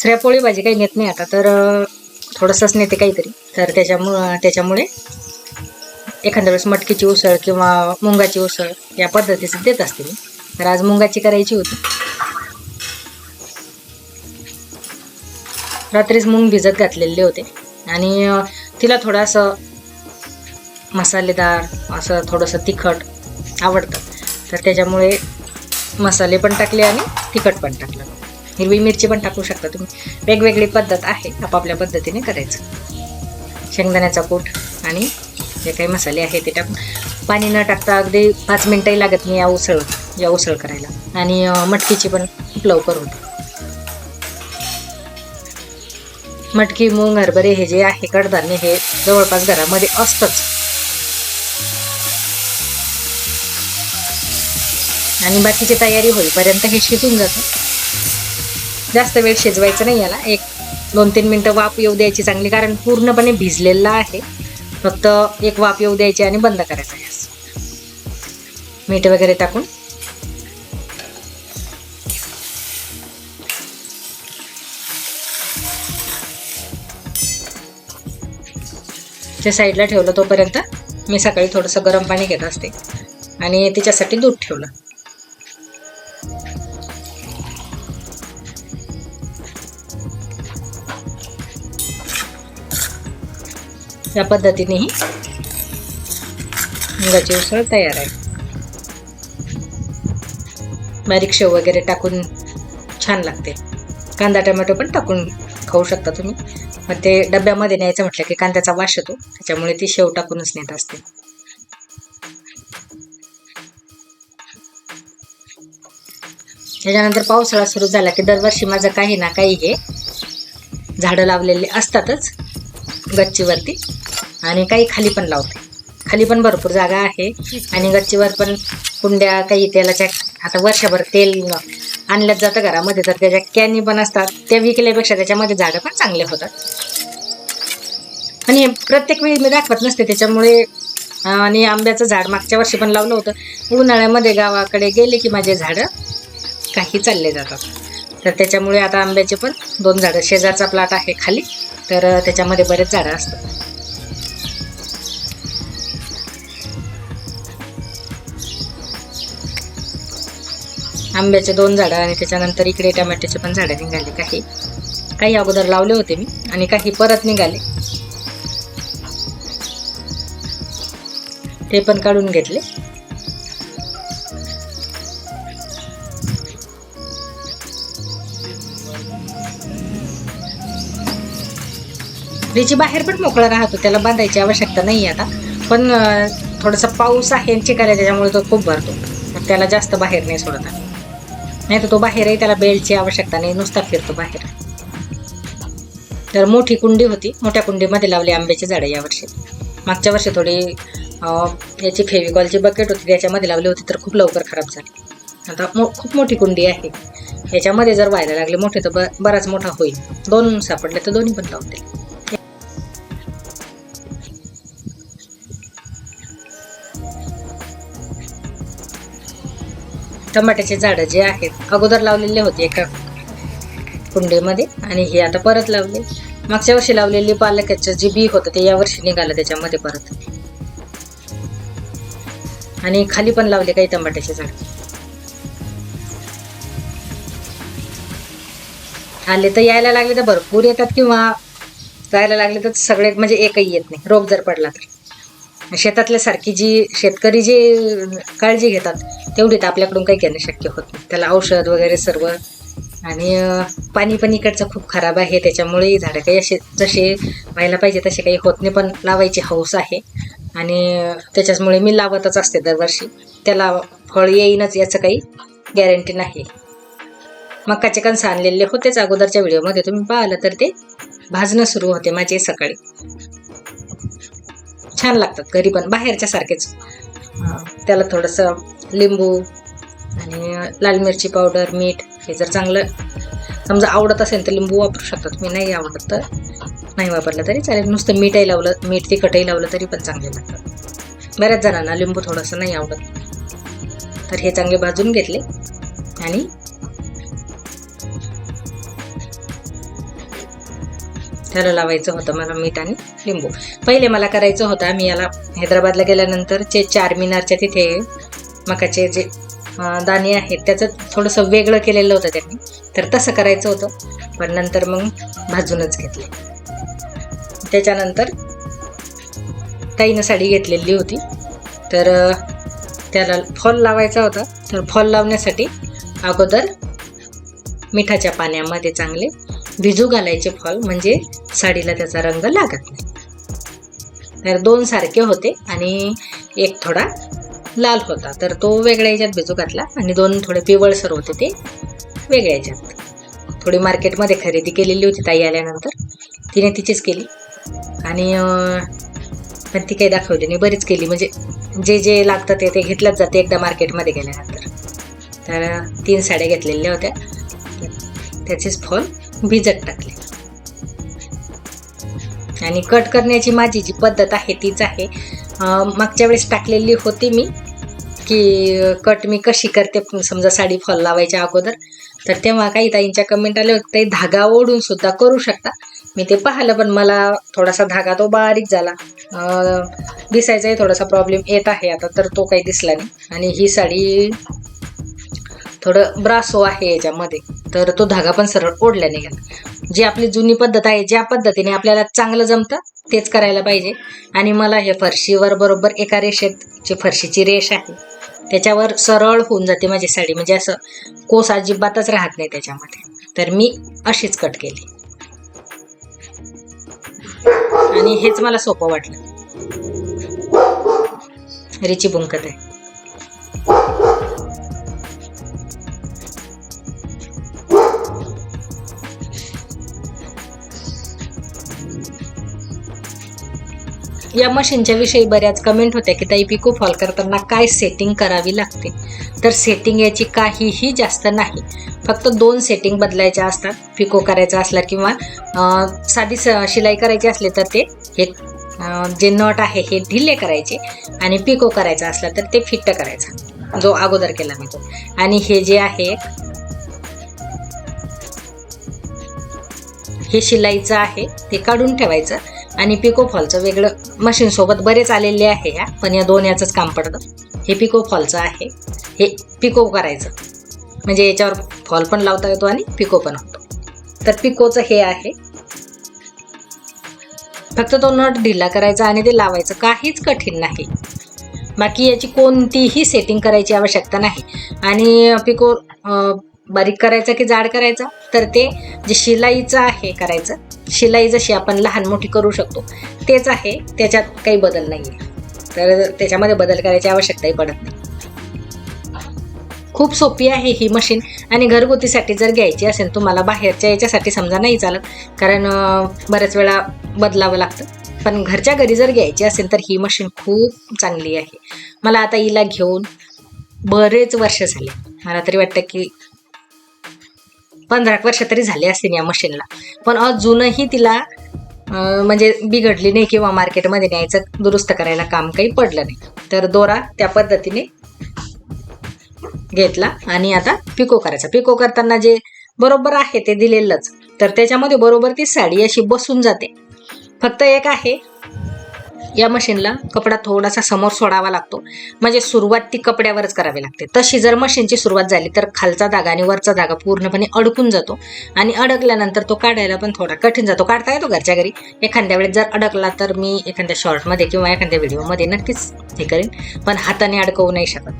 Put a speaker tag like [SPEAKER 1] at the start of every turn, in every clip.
[SPEAKER 1] दुसऱ्या पोळी भाजी काही नेत नाही आता तर थोडंसंच नेते काहीतरी. तर त्याच्यामुळं त्याच्यामुळे एखाद्या वेळेस मटकीची उसळ किंवा मुंगाची उसळ या पद्धतीचं देत असते मी. तर आज मुंगाची करायची होती. रात्रीच मुंग भिजत घातलेले होते. आणि तिला थोडंसं मसालेदार असं थोडंसं तिखट आवडतं. तर त्याच्यामुळे मसाले पण टाकले आणि तिखट पण टाकलं. हिरवी मिरची पण टाकू शकता तुम्ही. वेगवेगळी पद्धत आहे आपापल्या पद्धतीने करायचं. शेंगदाण्याचा कूट आणि जे काही मसाले आहे ते टाकून. पाणी न टाकता अगदी पाच मिनटंही लागत नाही या उसळ या उसळ करायला. आणि मटकीची पण खूप लवकर होते. मटकी मूग हरभरे हे जे आहे कडधान्य हे जवळपास घरामध्ये असतंच. आणि बाकीची तयारी होईपर्यंत हे शिजून जातं. जास्त वेळ शिजवायचं नाही याला. एक दोन तीन मिनटं वाफ येऊ द्यायची चांगली कारण पूर्णपणे भिजलेला आहे. फक्त एक वाफ येऊ द्यायची आणि बंद करायचा गॅस मीठ वगैरे टाकून. ते साईडला ठेवलं तोपर्यंत मी सकाळी थोडंसं गरम पाणी घेत असते. आणि त्याच्यासाठी दूध ठेवलं. या पद्धतीने ही मुगाची उसळ तयार आहे. बारीक शेव वगैरे टाकून छान लागते. कांदा टोमॅटो पण टाकून खाऊ शकता तुम्ही. मग ते डब्यामध्ये न्यायचं म्हटलं की कांद्याचा वास येतो त्याच्यामुळे ती शेव टाकूनच नेत असते. त्याच्यानंतर पावसाळा सुरू झाला की दरवर्षी माझं काही ना काही हे झाडं लावलेले असतातच. गच्चीवरती. आणि काही खाली पण लावते. खाली पण भरपूर जागा आहे. आणि गच्चीवर पण कुंड्या काही तेलाच्या आता वर्षभर तेल आणल्यात जातं घरामध्ये तर त्याच्या कॅनी पण असतात. त्या विकल्यापेक्षा त्याच्यामध्ये झाडं पण चांगले होतात. आणि प्रत्येक वेळी मी दाखवत नसते त्याच्यामुळे आणि आंब्याचं झाड मागच्या वर्षी पण लावलं होतं. उन्हाळ्यामध्ये गावाकडे गेले की माझे झाडं काही चालले जातात. तर त्याच्यामुळे आता आंब्याचे पण दोन झाडं. शेजारचा प्लॉट आहे खाली. तर त्याच्यामध्ये बरेच झाडं असतात. आंब्याचे दोन झाडं आणि त्याच्यानंतर इकडे टमॅटोचे पण झाडं निघाले. काही काही अगोदर लावले होते मी आणि काही परत निघाले. ते पण काढून घेतले. फ्रीजची बाहेर पण मोकळा राहतो त्याला बांधायची आवश्यकता नाही आता. पण थोडासा पाऊस आहे आणि त्याच्यामुळे तो खूप भरतो. त्याला जास्त बाहेर नाही सोडत नाही तर तो बाहेरही त्याला बेल्टची आवश्यकता नाही नुसता फिरतो बाहेर. तर मोठी कुंडी होती मोठ्या कुंडीमध्ये लावली आंब्याची झाडं यावर्षी मागच्या वर्षी थोडी याची फेविकॉलची बकेट होती त्याच्यामध्ये लावली होती तर खूप लवकर खराब झाली. आता मो खूप मोठी कुंडी आहे. याच्यामध्ये जर व्हायला लागले मोठे तर ब बराच मोठा होईल. दोन सापडले तर दोन्ही पण लावते टमाट्याचे झाडं जे आहेत अगोदर लावलेले होते एका कुंडीमध्ये आणि हे आता परत लावले. मागच्या वर्षी लावलेली पालकाचं जे बी होतं ते यावर्षी निघालं त्याच्यामध्ये परत. आणि खाली पण लावले काही टमाट्याचे झाड. आले तर यायला लागले तर भरपूर येतात किंवा जायला लागले तर सगळे म्हणजे एकही येत नाही. रोग जर पडला तर. शेतातल्या सारखी जी शेतकरी जी काळजी घेतात तेवढी तर आपल्याकडून काही घेणं शक्य होत नाही. त्याला औषध वगैरे सर्व. आणि पाणी पण इकडचं खूप खराब आहे त्याच्यामुळे झाडं काही असे जसे व्हायला पाहिजे तसे काही होत नाही पण लावायची हौस आहे. आणि त्याच्यामुळे मी लावतच असते दरवर्षी. त्याला फळ येईनच याचं काही गॅरंटी नाही. मकाचे कणसं आणलेले होतेच अगोदरच्या व्हिडिओमध्ये तुम्ही पाहिलं तर ते भाजणं सुरू होते माझे सकाळी. छान लागतात घरी पण बाहेरच्या सारखेच. त्याला थोडंसं लिंबू आणि लाल मिरची पावडर मीठ हे जर चांगलं समजा आवडत असेल तर लिंबू वापरू शकता तुम्ही नाही आवडत तर नाही वापरलं तरी चालेल. नुसतं मीठही लावलं मीठ तिखटही लावलं तरी पण चांगले लागतात. बऱ्याच जणांना लिंबू थोडंसं नाही आवडत. तर हे चांगले भाजून घेतले आणि त्याला लावायचं होतं मला मीठ आणि लिंबू. पहिले मला करायचं होतं मी याला हैदराबादला गेल्यानंतर जे चार मिनारच्या तिथे मकाचे जे दाणे आहेत त्याचं थोडंसं वेगळं केलेलं होतं त्यांनी. तर तसं करायचं होतं पण नंतर मग भाजूनच घेतले. त्याच्यानंतर ताईनं साडी घेतलेली होती. तर त्याला फॉल लावायचा होता. तर फॉल लावण्यासाठी अगोदर मिठाच्या पाण्यामध्ये चांगले भिजू घालायचे फॉल म्हणजे साडीला त्याचा रंग लागत नाही. तर दोन सारखे होते आणि एक थोडा लाल होता. तर तो वेगळ्या याच्यात भिजू घातला आणि दोन थोडे पिवळसर होते ते वेगळ्या याच्यात. थोडी मार्केटमध्ये खरेदी केलेली होती ताई आल्यानंतर. तिने तिचीच केली. आणि पण ती काही दाखवली नाही. बरीच केली. म्हणजे जे जे लागतं ते ते घेतलंच जाते एकदा मार्केटमध्ये गेल्यानंतर. तर तीन साड्या घेतलेल्या होत्या. त्याचेच फॉल भिजत टाकले. आणि कट करण्याची माझी जी पद्धत आहे तीच आहे. मागच्या वेळेस टाकलेली होती मी की कट मी कशी करते समजा साडी फॉल लावायच्या अगोदर तर तेव्हा काही ताईंच्या कमेंट आले होते ताई धागा ओढून सुद्धा करू शकता. मी ते पाहिलं पण मला थोडासा धागा तो बारीक झाला. दिसायचाही थोडासा प्रॉब्लेम येत आहे आता तर तो काही दिसला नाही. आणि ही साडी थोडं ब्रासो आहे याच्यामध्ये तर तो धागा पण सरळ ओढला नाही गेला. जी आपली जुनी पद्धत आहे ज्या पद्धतीने आपल्याला चांगलं जमतं तेच करायला पाहिजे. आणि मला हे फरशीवर बरोबर एका रेषेत जी फरशीची रेष आहे. त्याच्यावर सरळ होऊन जाते माझी साडी. म्हणजे असं कोस अजिबातच राहत नाही त्याच्यामध्ये. तर मी अशीच कट केली. आणि हेच मला सोपं वाटलं. रिची बुंकत आहे. या मशीनच्या विषयी बऱ्याच कमेंट होत्या की ताई पिको फॉल करताना काय सेटिंग करावी लागते? तर सेटिंग याची काहीही जास्त नाही. फक्त दोन सेटिंग बदलायच्या असतात. पिको करायचा असला किंवा साधी स शिलाई करायची असली तर ते हे जे नट आहे हे ढिले करायचे आणि पिको करायचा असला तर ते फिट्ट करायचा जो अगोदर केला मी तो. आणि हे जे आहे हे शिलाईचं आहे ते काढून ठेवायचं. आणि पिको फॉलचं वेगळं मशीनसोबत बरेच आलेले आहे ह्या पण या दोन याचंच काम पडतं. हे पिको फॉलचं आहे. हे पिको करायचं. म्हणजे याच्यावर फॉल पण लावता येतो आणि पिको पण होतो. तर पिकोचं हे आहे. फक्त तो नट ढिला करायचा आणि ते लावायचं. काहीच कठीण नाही. बाकी याची कोणतीही सेटिंग करायची आवश्यकता नाही. आणि पिको बारीक करायचा की जाड करायचा? तर ते जे शिलाईचं आहे करायचं. शिलाई जशी आपण लहान मोठी करू शकतो तेच आहे. त्याच्यात काही बदल नाही आहे तर त्याच्यामध्ये बदल करायची आवश्यकताही पडत नाही. खूप सोपी आहे ही मशीन आणि घरगुतीसाठी जर घ्यायची असेल तुम्हाला बाहेरच्या याच्यासाठी समजा नाही चालत कारण बऱ्याच वेळा बदलावं लागतं. पण घरच्या घरी जर घ्यायची असेल तर ही मशीन खूप चांगली आहे. मला आता हिला घेऊन बरेच वर्ष झाले. मला तरी वाटतं की पंधरा वर्ष तरी झाले असतील या मशीनला. पण अजूनही तिला म्हणजे बिघडली नाही किंवा मार्केटमध्ये न्यायचं दुरुस्त करायला काम काही पडलं नाही. तर दोरा त्या पद्धतीने घेतला आणि आता पिको करायचा. पिको करताना जे बरोबर आहे ते दिलेलंच. तर त्याच्यामध्ये बरोबर ती साडी अशी बसून जाते. फक्त एक आहे या मशीनला कपडा थोडासा समोर सोडावा लागतो. म्हणजे सुरुवात ती कपड्यावरच करावी लागते. तशी जर मशीनची सुरुवात झाली तर खालचा धागा आणि वरचा धागा पूर्णपणे अडकून जातो. आणि अडकल्यानंतर तो काढायला पण थोडा कठीण जातो. काढता येतो घरच्या घरी. एखाद्या वेळेस जर अडकला तर मी एखाद्या शॉर्टमध्ये किंवा एखाद्या व्हिडिओमध्ये नक्कीच हे करेन. पण हाताने अडकवू नाही शकत.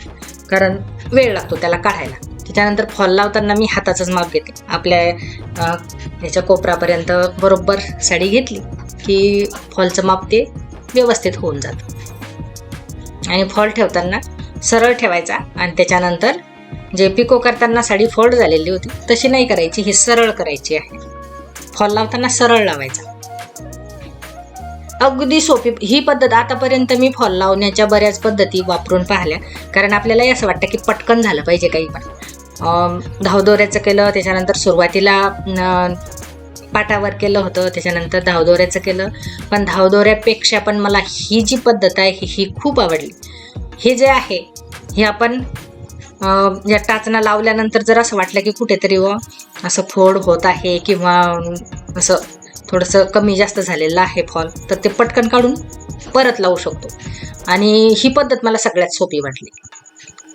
[SPEAKER 1] कारण वेळ लागतो त्याला काढायला. त्याच्यानंतर फॉल लावताना मी हाताचंच माप घेते. आपल्या अं, याच्या कोपरापर्यंत बरोबर साडी घेतली की फॉलचं माप ते व्यवस्थित होऊन जातं. आणि फॉल ठेवताना सरळ ठेवायचा आणि त्याच्यानंतर जे पिको करताना साडी फोल्ड झालेली होती तशी नाही करायची ही सरळ करायची आहे. फॉल लावताना सरळ लावायचा. अगदी सोपी ही पद्धत आतापर्यंत मी फॉल लावण्याच्या बऱ्याच पद्धती वापरून पाहिल्या. कारण आपल्यालाही असं वाटतं की पटकन झालं पाहिजे काही पण. धावदोऱ्याचं केलं त्याच्यानंतर सुरुवातीला पाटावर केलं होतं त्याच्यानंतर धावदोऱ्याचं केलं. पण धावदोऱ्यापेक्षा पण मला ही जी पद्धत आहे ही ही खूप आवडली. हे जे आहे हे आपण या टाचना लावल्यानंतर जर असं वाटलं की कुठेतरी व असं फोड होत आहे किंवा असं थोडंसं कमी जास्त झालेलं आहे फॉल तर ते पटकन काढून परत लावू शकतो. आणि ही पद्धत मला सगळ्यात सोपी वाटली.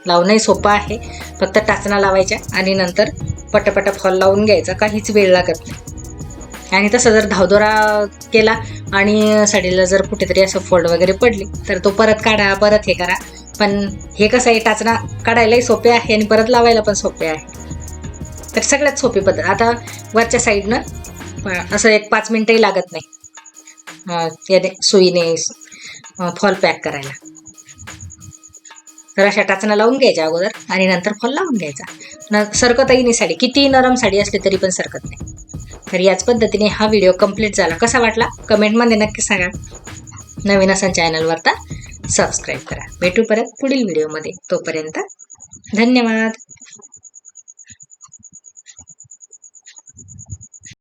[SPEAKER 1] लावणंही सोपं आहे फक्त टाचना लावायच्या आणि नंतर पटापटा फॉल लावून घ्यायचा काहीच वेळ लागत नाही. आणि तसं जर धावदोरा केला आणि साडीला जर कुठेतरी असं फोल्ड वगैरे पडली तर तो परत काढा परत हे करा. पण हे कसं आहे टाचणा काढायलाही सोपे आहे आणि परत लावायला पण सोपे आहे. तर सगळ्यात सोपी पद्धत. आता वरच्या साईडनं असं एक पाच मिनटंही लागत नाही. याने सुईने फॉल पॅक करायला. तर अशा टाचणा लावून घ्यायच्या अगोदर आणि नंतर फॉल लावून घ्यायचा. न सरकतही नाही साडी. कितीही नरम साडी असली तरी पण सरकत नाही. तर याच पद्धतीने हा व्हिडिओ कंप्लीट झाला. कसा वाटला? कमेंटमध्ये नक्की सांगा. नवीन असा चॅनलवर तर सबस्क्राईब करा. भेटू परत पुढील व्हिडिओमध्ये तोपर्यंत धन्यवाद.